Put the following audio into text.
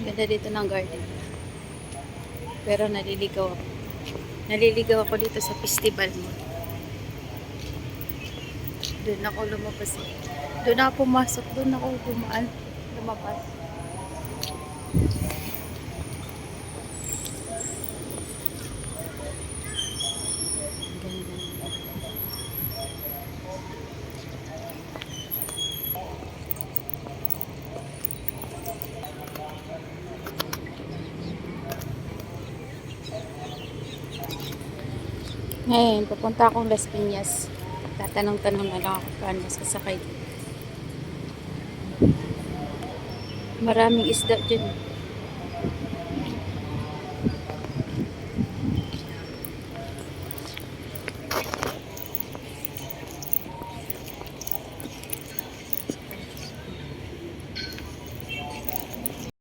Ganda dito ng garden. Pero naliligaw ako. Naliligaw ako dito sa festival mo. Doon ako lumabas. eh. Doon ako pumasok. Doon ako dumaan. Lumabas. Ngayon, pupunta akong Las Piñas. Tatanong-tanong na lang ako paano sasakay. Maraming isda dyan.